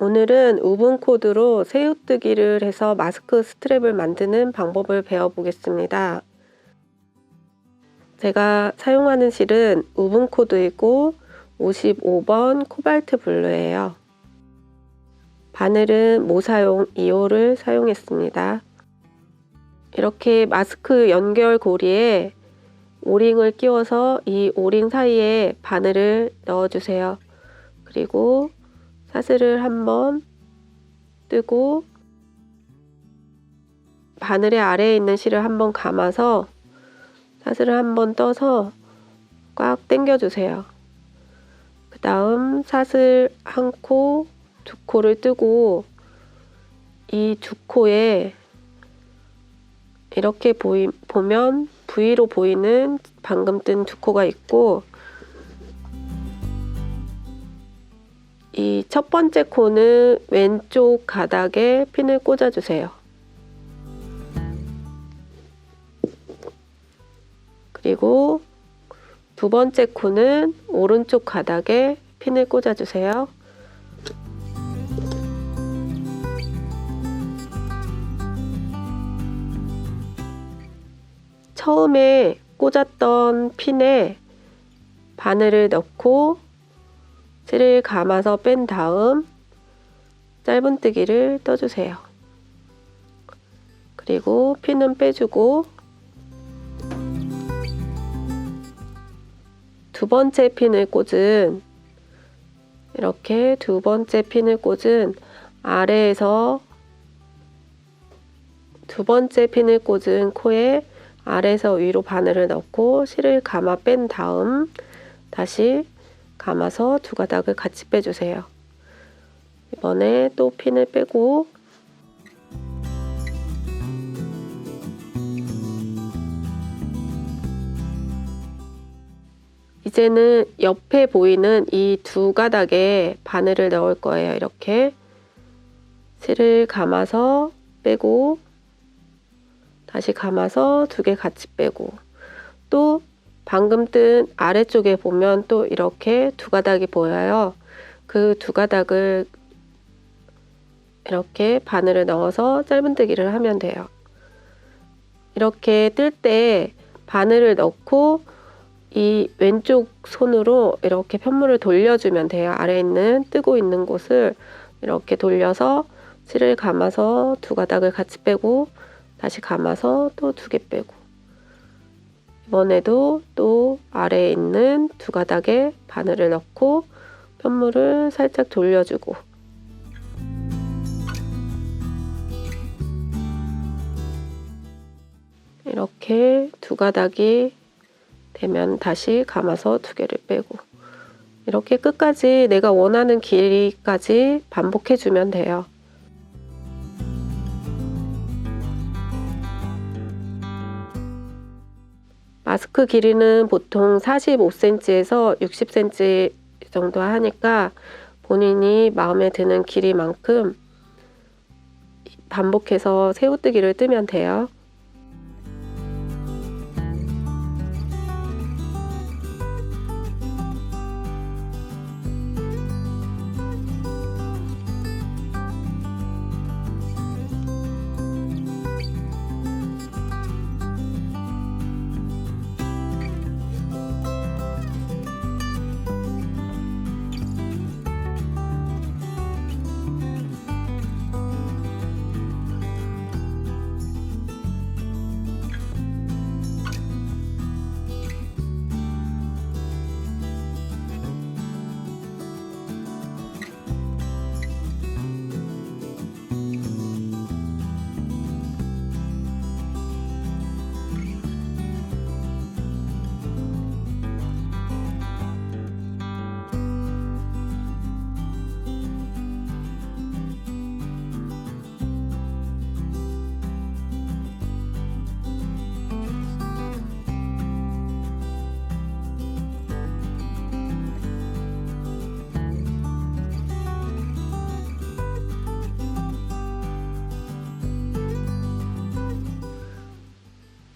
오늘은 우분 코드로 새우뜨기를 해서 마스크 스트랩을 만드는 방법을 배워보겠습니다. 제가 사용하는 실은 우분 코드이고 55번 코발트 블루예요. 바늘은 모사용 2호를 사용했습니다. 이렇게 마스크 연결 고리에 오링을 끼워서 이 오링 사이에 바늘을 넣어주세요. 그리고 사슬을 한번 뜨고 바늘의 아래에 있는 실을 한번 감아서 사슬을 한번 떠서 꽉 당겨주세요. 그 다음 사슬 한 코, 두 코를 뜨고 이 두 코에 이렇게 보이, 보면 V로 보이는 방금 뜬 두 코가 있고 이 첫 번째 코는 왼쪽 가닥에 핀을 꽂아주세요. 그리고 두 번째 코는 오른쪽 가닥에 핀을 꽂아주세요. 처음에 꽂았던 핀에 바늘을 넣고 실을 감아서 뺀 다음 짧은뜨기를 떠주세요. 그리고 핀은 빼주고 두 번째 핀을 꽂은 이렇게 두 번째 핀을 꽂은 아래에서 두 번째 핀을 꽂은 코에 아래에서 위로 바늘을 넣고 실을 감아 뺀 다음 다시 감아서 두 가닥을 같이 빼주세요. 이번에 또 핀을 빼고 이제는 옆에 보이는 이 두 가닥에 바늘을 넣을 거예요. 이렇게 실을 감아서 빼고 다시 감아서 두 개 같이 빼고 또 방금 뜬 아래쪽에 보면 또 이렇게 두 가닥이 보여요. 그 두 가닥을 이렇게 바늘을 넣어서 짧은뜨기를 하면 돼요. 이렇게 뜰 때 바늘을 넣고 이 왼쪽 손으로 이렇게 편물을 돌려주면 돼요. 아래 있는 뜨고 있는 곳을 이렇게 돌려서 실을 감아서 두 가닥을 같이 빼고 다시 감아서 또 두 개 빼고 이번에도 또 아래에 있는 두 가닥에 바늘을 넣고 편물을 살짝 돌려주고 이렇게 두 가닥이 되면 다시 감아서 두 개를 빼고 이렇게 끝까지 내가 원하는 길이까지 반복해 주면 돼요. 마스크 길이는 보통 45cm에서 60cm 정도 하니까 본인이 마음에 드는 길이만큼 반복해서 새우뜨기를 뜨면 돼요.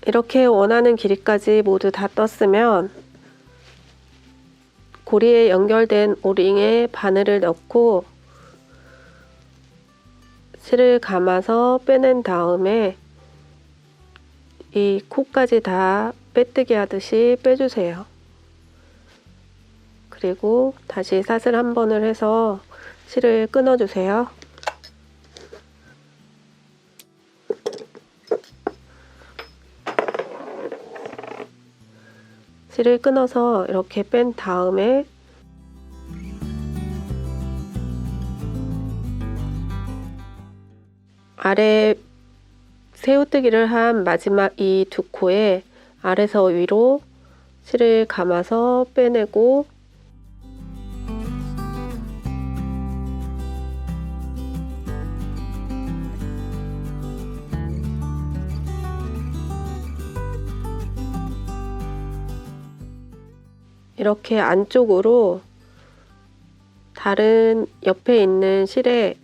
이렇게 원하는 길이까지 모두 다 떴으면 고리에 연결된 오링에 바늘을 넣고 실을 감아서 빼낸 다음에 이 코까지 다 빼뜨기 하듯이 빼주세요. 그리고 다시 사슬 한 번을 해서 실을 끊어주세요. 실을 끊어서 이렇게 뺀 다음에 아래 새우뜨기를 한 마지막 이 두 코에 아래서 위로 실을 감아서 빼내고 이렇게 안쪽으로 다른 옆에 있는 실에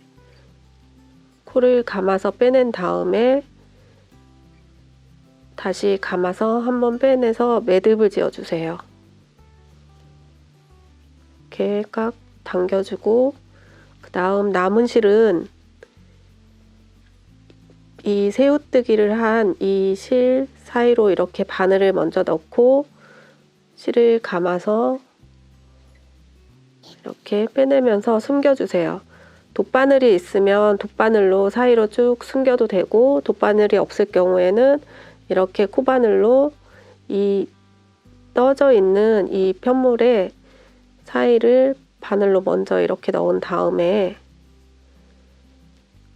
코를 감아서 빼낸 다음에 다시 감아서 한번 빼내서 매듭을 지어주세요. 이렇게 깍 당겨주고 그 다음 남은 실은 이 새우뜨기를 한 이 실 사이로 이렇게 바늘을 먼저 넣고 실을 감아서 이렇게 빼내면서 숨겨주세요. 돗바늘이 있으면 돗바늘로 사이로 쭉 숨겨도 되고 돗바늘이 없을 경우에는 이렇게 코바늘로 이 떠져 있는 이 편물의 사이를 바늘로 먼저 이렇게 넣은 다음에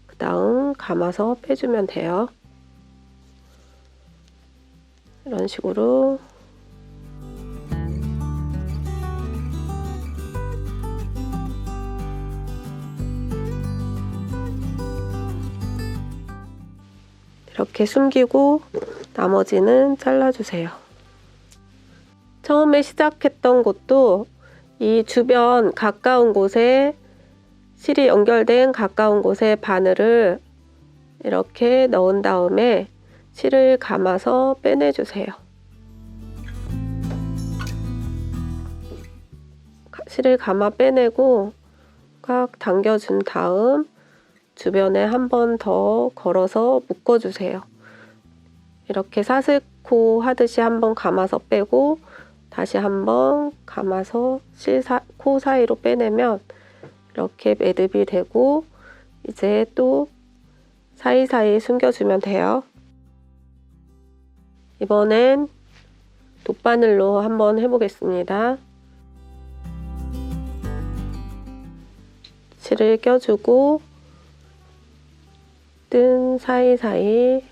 그 다음 감아서 빼주면 돼요. 이런 식으로 이렇게 숨기고 나머지는 잘라주세요. 처음에 시작했던 곳도 이 주변 가까운 곳에 실이 연결된 가까운 곳에 바늘을 이렇게 넣은 다음에 실을 감아서 빼내주세요. 실을 감아 빼내고 꽉 당겨준 다음 주변에 한 번 더 걸어서 묶어주세요. 이렇게 사슬코 하듯이 한 번 감아서 빼고 다시 한 번 감아서 실사, 코 사이로 빼내면 이렇게 매듭이 되고 이제 또 사이사이 숨겨주면 돼요. 이번엔 돗바늘로 한번 해보겠습니다. 실을 껴주고 뜬 사이사이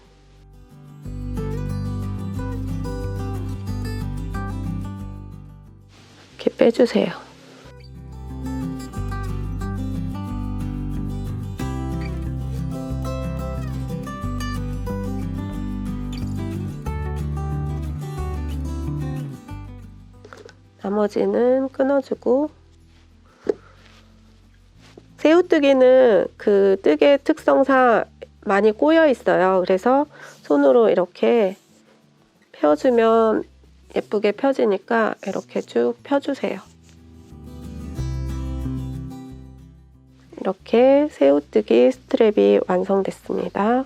이렇게 빼주세요. 나머지는 끊어주고 새우뜨기는 그 뜨개 특성상 많이 꼬여 있어요. 그래서 손으로 이렇게 펴주면 예쁘게 펴지니까 이렇게 쭉 펴주세요. 이렇게 새우뜨기 스트랩이 완성됐습니다.